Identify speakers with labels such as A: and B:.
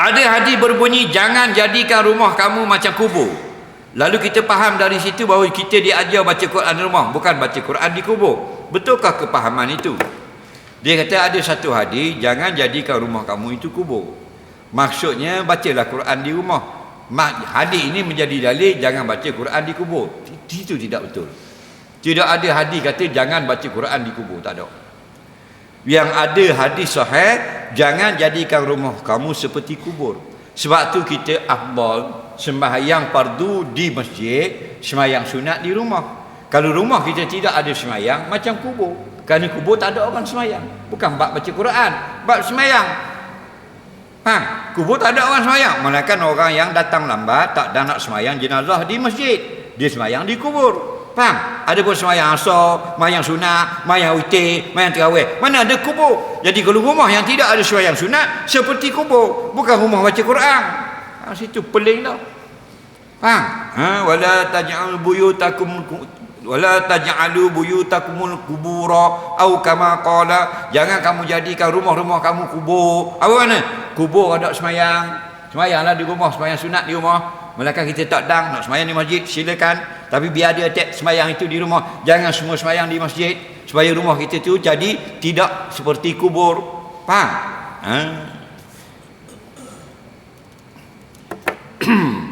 A: Ada hadis berbunyi jangan jadikan rumah kamu macam kubur. Lalu kita faham dari situ bahawa kita diajar baca Quran di rumah, bukan baca Quran di kubur. Betulkah kepahaman itu? Dia kata ada satu hadis jangan jadikan rumah kamu itu kubur. Maksudnya bacalah Quran di rumah. Hadis ini menjadi dalil jangan baca Quran di kubur. Itu tidak betul. Tidak ada hadis kata jangan baca Quran di kubur, tak ada. Yang ada hadis sahih jangan jadikan rumah kamu seperti kubur. Sebab tu kita afdal sembahyang fardu di masjid, sembahyang sunat di rumah. Kalau rumah kita tidak ada sembahyang macam kubur. Kerana kubur tak ada orang sembahyang. Bukan bab baca Quran, bab sembahyang. Ha, kubur tak ada orang sembahyang. Melainkan orang yang datang lambat tak dan nak sembahyang jenazah di masjid. Dia sembahyang di kubur. Faham? Ada pun sembahyang asar, sembahyang sunat, sembahyang witir, sembahyang terawih. Mana ada kubur. Jadi kalau rumah yang tidak ada sembahyang sunat seperti kubur, bukan rumah baca Quran. Ha, situ peling dah. Faham? Ha, wala taj'al buyutakum wala taj'alu buyutakumul kubura au kama qala jangan kamu jadikan rumah-rumah kamu kubur apa mana kubur ada semayang semayanglah di rumah semayang sunat di rumah melainkan kita tak dang nak semayang di masjid silakan. Tapi biar dia attack semayang itu di rumah. Jangan semua semayang di masjid supaya rumah kita tu jadi tidak seperti kubur. Faham? Ha?